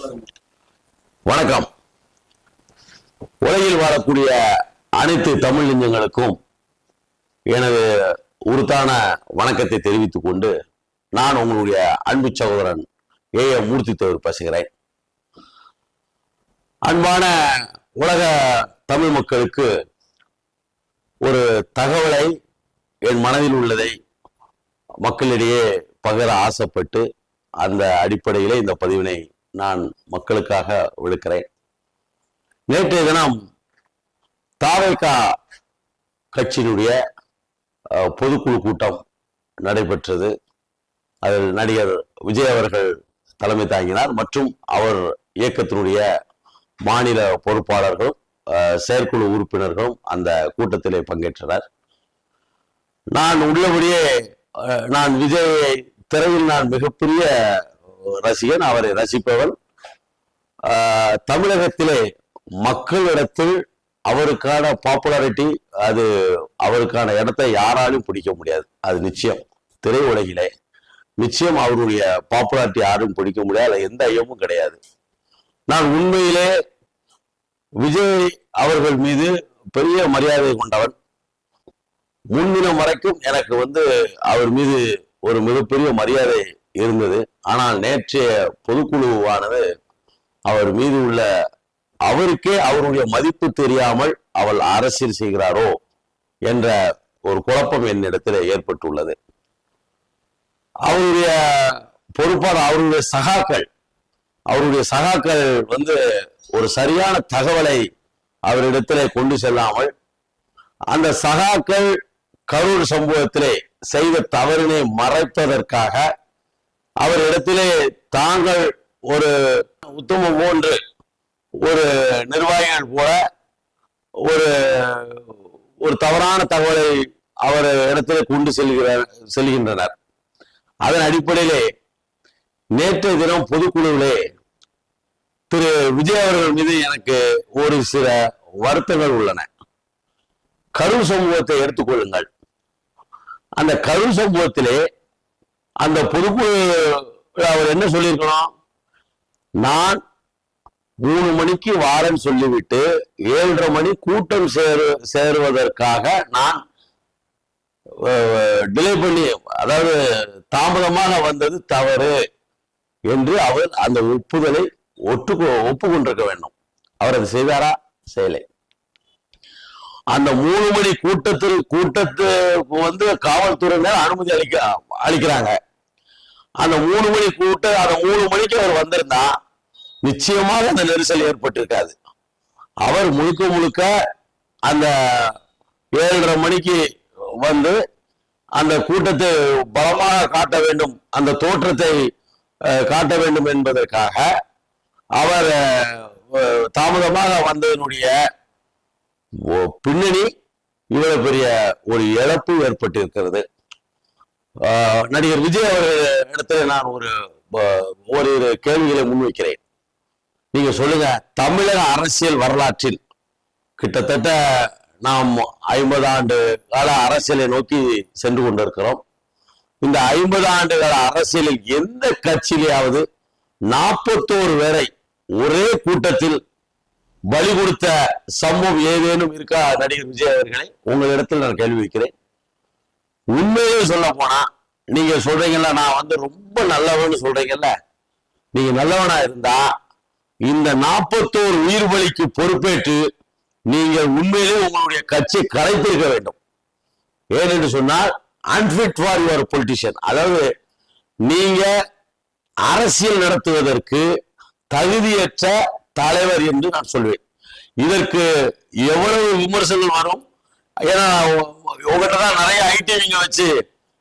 வணக்கம். உலகில் வாழக்கூடிய அனைத்து தமிழ் நெஞ்சங்களுக்கும் எனது உருத்தான வணக்கத்தை தெரிவித்துக் கொண்டு நான் உங்களுடைய அன்பு சகோதரன் ஏ எம் மூர்த்தி தேவர் பேசுகிறேன். அன்பான உலக தமிழ் மக்களுக்கு ஒரு தகவலை என் மனதில் உள்ளதை மக்களிடையே பகிர ஆசைப்பட்டு அந்த அடிப்படையிலே இந்த பதிவினை நான் மக்களுக்காக விழுக்கிறேன். நேற்றைய தினம் தாவேகா கட்சியினுடைய பொதுக்குழு கூட்டம் நடைபெற்றது. அதில் நடிகர் விஜய் அவர்கள் தலைமை தாங்கினார் மற்றும் அவர் இயக்கத்தினுடைய மாநில பொறுப்பாளர்களும் செயற்குழு உறுப்பினர்களும் அந்த கூட்டத்திலே பங்கேற்றனர். நான் உள்ளபடியே நான் விஜயை திரையில் நான் மிகப்பெரிய ரசிகன் அவரை ரசிப்பவன். ஆஹ், தமிழகத்திலே மக்களிடத்தில் அவருக்கான பாப்புலாரிட்டி அது அவருக்கான இடத்தை யாராலும் பிடிக்க முடியாது. அது நிச்சயம். திரையுலகிலே நிச்சயம் அவருடைய பாப்புலாரிட்டி யாரும் பிடிக்க முடியாது. எந்த ஐயமும் கிடையாது. நான் உண்மையிலே விஜய் அவர்கள் மீது பெரிய மரியாதை கொண்டவன். முன்தினம் வரைக்கும் எனக்கு வந்து அவர் மீது ஒரு மிகப்பெரிய மரியாதை இருந்தது. ஆனால் நேற்றைய பொதுக்குழுவானது அவர் மீது உள்ள அவருக்கே அவருடைய மதிப்பு தெரியாமல் அவள் அரசியல் செய்கிறாரோ என்ற ஒரு குழப்பம் என்னிடத்தில் ஏற்பட்டுள்ளது. அவருடைய பொறுப்பாளர் அவருடைய சகாக்கள் அவருடைய சகாக்கள் வந்து ஒரு சரியான தகவலை அவரிடத்திலே கொண்டு செல்லாமல் அந்த சகாக்கள் கரூர் சம்பவத்திலே செய்த தவறினை மறைப்பதற்காக அவரிடத்திலே தாங்கள் ஒரு உத்தமம் போன்று ஒரு நிர்வாகிகள் போல ஒரு ஒரு தவறான தகவலை அவர் இடத்திலே கொண்டு செல்கிறார் செல்கின்றனர். அதன் அடிப்படையிலே நேற்றைய தினம் பொதுக்குழுவிலே திரு விஜய் அவர்கள் மீது எனக்கு ஒரு சில வருத்தங்கள் உள்ளன. கரு சமூகத்தை எடுத்துக்கொள்ளுங்கள் அந்த கரு சமூகத்திலே அந்த பொதுக்குழு அவர் என்ன சொல்லியிருக்கணும்? நான் மூணு மணிக்கு வாரன்னு சொல்லிவிட்டு ஏழரை மணி கூட்டம் சேரு சேருவதற்காக நான் டிலே பண்ணி அதாவது தாமதமாக வந்தது தவறு என்று அவர் அந்த ஒப்புதலை ஒட்டு ஒப்புக்கொண்டிருக்க வேண்டும். அவர் அது செய்தாரா? செய்யலை. அந்த மூணு மணி கூட்டத்தில் கூட்டத்துக்கு வந்து காவல்துறையினர் அனுமதி அளிக்க அளிக்கிறாங்க. அந்த மூணு மணி கூட்டு அந்த மூணு மணிக்கு அவர் வந்திருந்தா நிச்சயமாக அந்த நெரிசல் ஏற்பட்டிருக்காது. அவர் முழுக்க முழுக்க அந்த ஏழரை மணிக்கு வந்து அந்த கூட்டத்தை பலமாக காட்ட வேண்டும் அந்த தோற்றத்தை காட்ட வேண்டும் என்பதற்காக அவர் தாமதமாக வந்ததனுடைய ஓ- பின்னணி இவ்வளவு பெரிய ஒரு இழப்பு ஏற்பட்டிருக்கிறது. நடிகர் விஜய் அவர்கள் இடத்துல நான் ஒரு ஓரிரு கேள்விகளை முன்வைக்கிறேன். நீங்க சொல்லுங்க தமிழக அரசியல் வரலாற்றில் கிட்டத்தட்ட நாம் ஐம்பது ஆண்டு கால அரசியலை நோக்கி சென்று கொண்டிருக்கிறோம். இந்த ஐம்பது ஆண்டு கால அரசியலில் எந்த கட்சியிலேயாவது நாற்பத்தோரு பேரை ஒரே கூட்டத்தில் பலி கொடுத்த சம்பவம் ஏதேனும் இருக்கா நடிகர் விஜய் அவர்களை? உங்களிடத்தில் நான் கேள்வி வைக்கிறேன். உண்மையிலே சொல்ல போனா நீங்க சொல்றீங்கல்ல நான் வந்து ரொம்ப நல்லவன்னு சொல்றீங்கல்ல? நீங்க நல்லவனா இருந்தா இந்த நாற்பத்தோரு உயிர் பலிக்கு பொறுப்பேற்று நீங்கள் உண்மையிலே உங்களுடைய கட்சியை கலைத்திருக்க வேண்டும். ஏனென்று சொன்னால் அன்பிட் ஃபார் யுவர் பொலிட்டிஷியன் அதாவது நீங்க அரசியல் நடத்துவதற்கு தகுதியற்ற தலைவர் என்று நான் சொல்வேன். இதற்கு எவ்வளவு விமர்சனம் வரும்? ஏன்னா உங்ககிட்ட தான் நிறைய ஐடிவிங்க வச்சு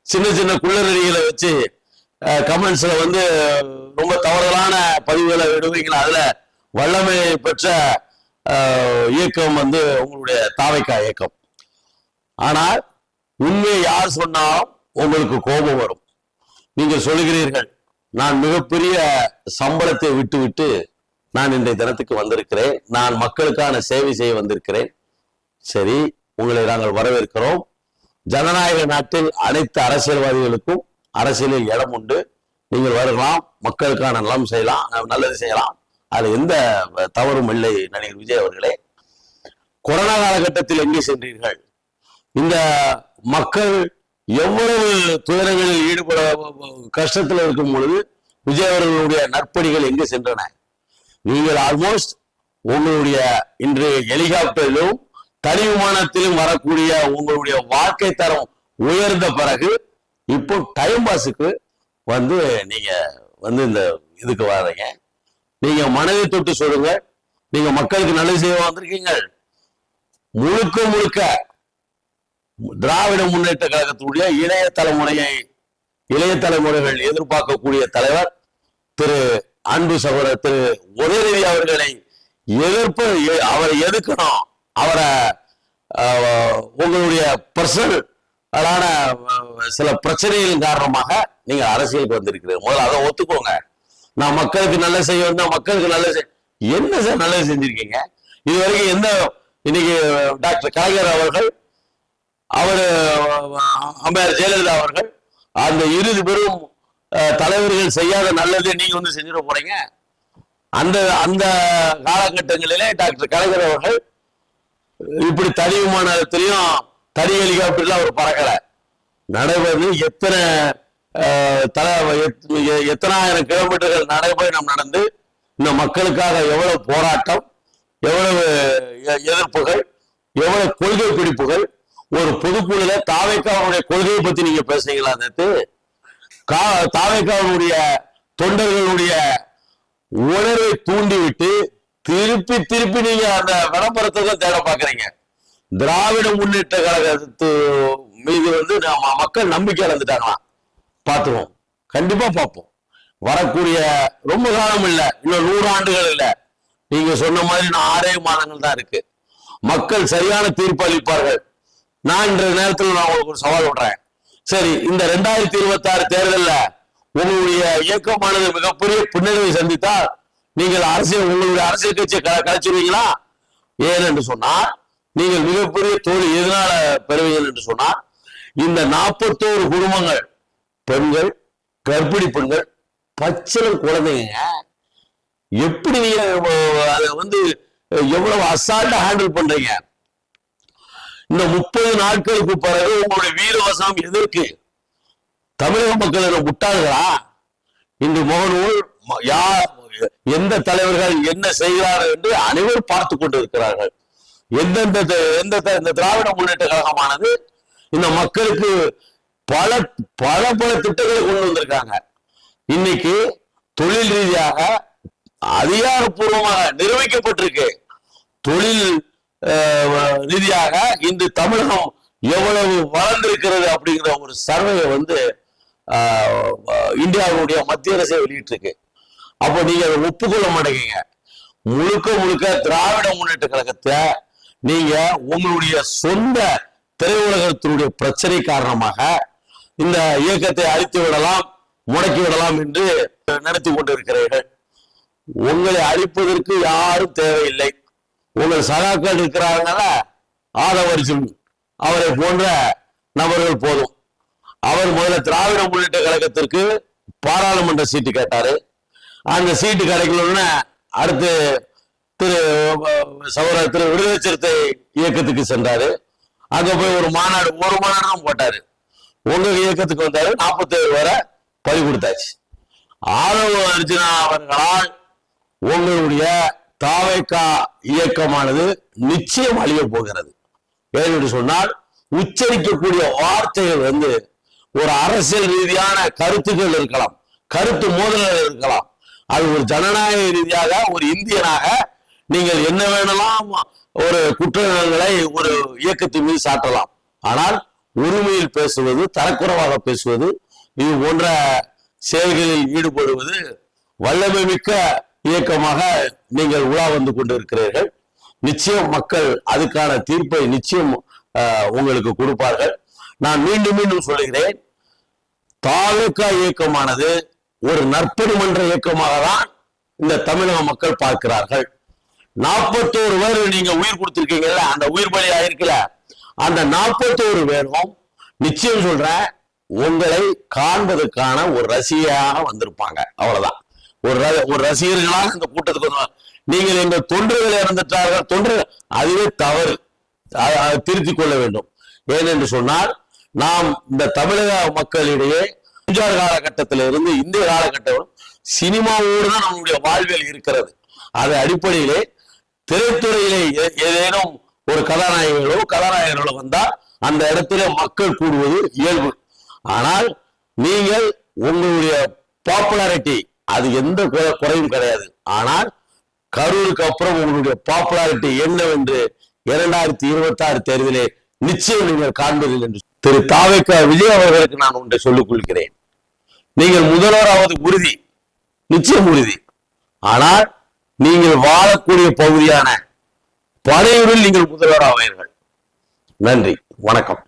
சின்ன சின்ன குள்ளநடிகளை வச்சு கமெண்ட்ஸ்ல வந்து ரொம்ப தவறுதலான பதிவுகளை விடுவீங்களா? அதுல வல்லமை பெற்ற இயக்கம் வந்து உங்களுடைய தாவைக்கா இயக்கம். ஆனால் உண்மையை யார் சொன்னாலும் உங்களுக்கு கோபம் வரும். நீங்கள் சொல்லுகிறீர்கள் நான் மிகப்பெரிய சம்பளத்தை விட்டுவிட்டு நான் இன்றைய தினத்துக்கு வந்திருக்கிறேன். நான் மக்களுக்கான சேவை செய்ய வந்திருக்கிறேன். சரி உங்களை நாங்கள் வரவேற்கிறோம். ஜனநாயக நாட்டில் அனைத்து அரசியல்வாதிகளுக்கும் அரசியலில் இடம் உண்டு. நீங்கள் வரலாம் மக்களுக்கான நலம் செய்யலாம் நல்லது செய்யலாம். அது எந்த தவறும் இல்லை நடிகர் விஜய் அவர்களே. கொரோனா காலகட்டத்தில் எங்கே சென்றீர்கள்? இந்த மக்கள் எவ்வளவு துயரங்களில் ஈடுபட கஷ்டத்தில் இருக்கும் பொழுது விஜய் அவர்களுடைய நற்பணிகள் எங்கே சென்றன? நீங்கள் ஆல்மோஸ்ட் உங்களுடைய இன்று ஹெலிகாப்டரிலும் தனி வரக்கூடிய உங்களுடைய வாழ்க்கை தரம் உயர்ந்த பிறகு இப்போ டைம் பாஸுக்கு வந்து நீங்க வந்து இந்த இதுக்கு வர்றீங்க நீங்க மனதை தொட்டு சொல்லுங்க. நீங்க மக்களுக்கு நல்லது செய்ய வந்திருக்கீங்க. முழுக்க முழுக்க திராவிட முன்னேற்ற கழகத்துடைய இளைய தலைமுறையை இளைய தலைமுறைகள் எதிர்பார்க்கக்கூடிய தலைவர் திரு அன்பு சகோதரர் திரு உதயநிதி அவர்களை எதிர்ப்பு எ- அவரை எதுக்கணும் அவரை உங்களுடைய பர்சனல் சில பிரச்சனைகளின் காரணமாக நீங்க அரசியலுக்கு வந்திருக்கிறீங்க முதல்ல அதை ஒத்துக்கோங்க. நான் மக்களுக்கு நல்லது செய்ய வந்தா மக்களுக்கு நல்லது செய் என்ன சார் நல்லது செஞ்சிருக்கீங்க? இது வரைக்கும் எந்த இன்னைக்கு டாக்டர் கலைஞர் அவர்கள் அவர் அம்மையார் ஜெயலலிதா அவர்கள் அந்த இறுதி பெரும் தலைவர்கள் செய்யாத நல்லது நீங்க வந்து செஞ்சிட போறீங்க? அந்த அந்த காலகட்டங்களிலே டாக்டர் கலைஞர் அவர்கள் இப்படி தனி விமானத்திலையும் தனி ஹெலிகாப்டர்ல அவர் பறக்கல. நடைபெறது எத்தனை தல எத்தனாயிரம் கிலோமீட்டர்கள் நடைபயணம் நடந்து இந்த மக்களுக்காக எவ்வளவு போராட்டம் எவ்வளவு எ- எதிர்ப்புகள் எவ்வளவு கொள்கை பிடிப்புகள் ஒரு பொதுக்குழுல தாவைக்காவுடைய கொள்கையை பத்தி நீங்க பேசுறீங்களா நேத்து? கா- தாவேக்காவினுடைய தொண்டர்களுடைய உணர்வை தூண்டிவிட்டு திருப்பி திருப்பி நீங்க அந்த விளம்பரத்தை தான் தேட பாக்குறீங்க. திராவிட முன்னேற்ற கழகத்து மீது வந்து நம்ம மக்கள் நம்பிக்கை இழந்துட்டாங்களாம் பார்த்துருவோம். கண்டிப்பா பார்ப்போம். வரக்கூடிய ரொம்ப காலம் இல்லை இன்னும் நூறு ஆண்டுகள் இல்லை. நீங்க சொன்ன மாதிரி நான் ஆறே மாதங்கள் தான் இருக்கு. மக்கள் சரியான தீர்ப்பு அளிப்பார்கள். நான் இன்றைய நேரத்தில் நான் உங்களுக்கு ஒரு சவால் விடுறேன். சரி இந்த ரெண்டாயிரத்தி இருபத்தி ஆறு தேர்தலில் உங்களுடைய இயக்கமானது மிகப்பெரிய பின்னடைவை சந்தித்தால் நீங்கள் அரசியல் உங்களுடைய அரசியல் கட்சியை கலைச்சிருவீங்களா? ஏன் என்று சொன்னால் நீங்கள் மிகப்பெரிய தோல்வி எதனால பெறுவீர்கள் என்று சொன்னால் இந்த நாற்பத்தோரு குடும்பங்கள் பெண்கள் கர்ப்பிணி பெண்கள் பச்சளம் குழந்தைங்க எப்படி நீங்க அதை வந்து எவ்வளவு அசால்ட்டா ஹேண்டில் பண்றீங்க? இந்த முப்பது நாட்களுக்கு பிறகு உங்களுடைய வீரவசம் எதற்கு? தமிழக மக்கள் என்ன முட்டாள்களா? இன்று முகநூல் யார் எந்த தலைவர்கள் என்ன செய்கிறார்கள் என்று அனைவரும் பார்த்து கொண்டிருக்கிறார்கள். எந்தெந்த எந்த த- இந்த திராவிட முன்னேற்ற கழகமானது இந்த மக்களுக்கு பல பல பல திட்டங்களை கொண்டு வந்திருக்காங்க. இன்னைக்கு தொழில் ரீதியாக அதிகாரப்பூர்வமாக நிர்வகிக்கப்பட்டிருக்கு. தொழில் அஹ், ரீதியாக இன்று தமிழகம் எவ்வளவு வளர்ந்திருக்கிறது அப்படிங்கிற ஒரு சர்வையை வந்து இந்தியாவுடைய மத்திய அரசே வெளியிட்டிருக்கு. அப்போ நீங்க அதை ஒப்புக்கொள்ள மாட்டேங்க முழுக்க முழுக்க திராவிட முன்னேற்ற கழகத்தை நீங்க உங்களுடைய சொந்த திரையுலகத்தினுடைய பிரச்சனை காரணமாக இந்த இயக்கத்தை அழித்து விடலாம் முடக்கி விடலாம் என்று நினைத்து கொண்டிருக்கிறீர்கள். உங்களை அழிப்பதற்கு யாரும் தேவையில்லை. உங்கள் சகாக்கள் இருக்கிறாங்கல்ல ஆதவரிசன் அவரை போன்ற நபர்கள் போதும். அவர் முதல்ல திராவிட முன்னேற்ற கழகத்திற்கு பாராளுமன்ற சீட்டு கேட்டாரு. அந்த சீட்டு கிடைக்கலன்னு அடுத்து திரு சௌர திரு விடுதலை சிறுத்தை இயக்கத்துக்கு சென்றாரு. அங்க போய் ஒரு மாநாடு ஒரு மாநாடு தான் போட்டாரு. உங்க இயக்கத்துக்கு வந்தாரு. நாற்பத்தேழு வரை பறி கொடுத்தாச்சு. ஆதவ அர்ஜுனா அவர்களால் உங்களுடைய தாவைக்கா இயக்கமானது நிச்சயம் அழிய போகிறது. ஏனென்று சொன்னால் உச்சரிக்கக்கூடிய வார்த்தைகள் வந்து ஒரு அரசியல் ரீதியான கருத்துக்கள் இருக்கலாம். கருத்து மோதல்கள் இருக்கலாம். அது ஒரு ஜனநாயக ரீதியாக ஒரு இந்தியனாக நீங்கள் என்ன வேணலாம் ஒரு குற்றங்களை ஒரு இயக்கத்தின் மீது சாட்டலாம். ஆனால் உரிமையில் பேசுவது தரக்குறைவாக பேசுவது இது போன்ற செயல்களில் ஈடுபடுவது வல்லமை மிக்க இயக்கமாக நீங்கள் உலா வந்து கொண்டிருக்கிறீர்கள். நிச்சயம் மக்கள் அதுக்கான தீர்ப்பை நிச்சயம் உங்களுக்கு கொடுப்பார்கள். நான் மீண்டும் மீண்டும் சொல்லுகிறேன் தாலுகா இயக்கமானது ஒரு நற்பணி மன்ற இயக்கமாக தான் இந்த தமிழக மக்கள் பார்க்கிறார்கள். நாற்பத்தோரு பேர் நீங்க உயிர் கொடுத்திருக்கீங்கல்ல அந்த உயிர் பலி ஆயிருக்குல்ல அந்த நாற்பத்தோரு பேரும் நிச்சயம் சொல்றேன் உங்களை காண்பதற்கான ஒரு ரசிகையாக வந்திருப்பாங்க. அவ்வளவுதான். ஒரு ஒரு ரசிகர்களாக இந்த கூட்டத்துக்கு வந்து நீங்கள் எங்கள் தொண்டர்கள் இறந்துட்டார்கள். தொண்டர்கள் அதுவே தவறு. திருத்திக் கொள்ள வேண்டும். ஏனென்று சொன்னால் நாம் இந்த தமிழக மக்களிடையே எம்ஜிஆர் காலகட்டத்திலிருந்து இந்திய காலகட்டம் சினிமாவோடு தான் நம்முடைய வாழ்வியல் இருக்கிறது. அது அடிப்படையிலே திரைத்துறையிலே ஏ- ஏதேனும் ஒரு கதாநாயகர்களோ கதாநாயகர்களோ வந்தால் அந்த இடத்துல மக்கள் கூடுவது இயல்பு. ஆனால் நீங்கள் உங்களுடைய பாப்புலாரிட்டி அது எந்த குறை- குறையும் கிடையாது. ஆனால் கரூருக்கு அப்புறம் உங்களுடைய பாப்புலாரிட்டி என்னவென்று இரண்டாயிரத்தி இருபத்தி ஆறு தேர்தலே நிச்சயம் நீங்கள் காண்பதில் என்று திரு தாவைக்கா விஜய் அவர்களுக்கு நான் ஒன்றை சொல்லிக் கொள்கிறேன். நீங்கள் முதல்வராவது உறுதி நிச்சயம் உறுதி. ஆனால் நீங்கள் வாழக்கூடிய பகுதியான பனையூரில் நீங்கள் முதல்வராவீர்கள். நன்றி வணக்கம்.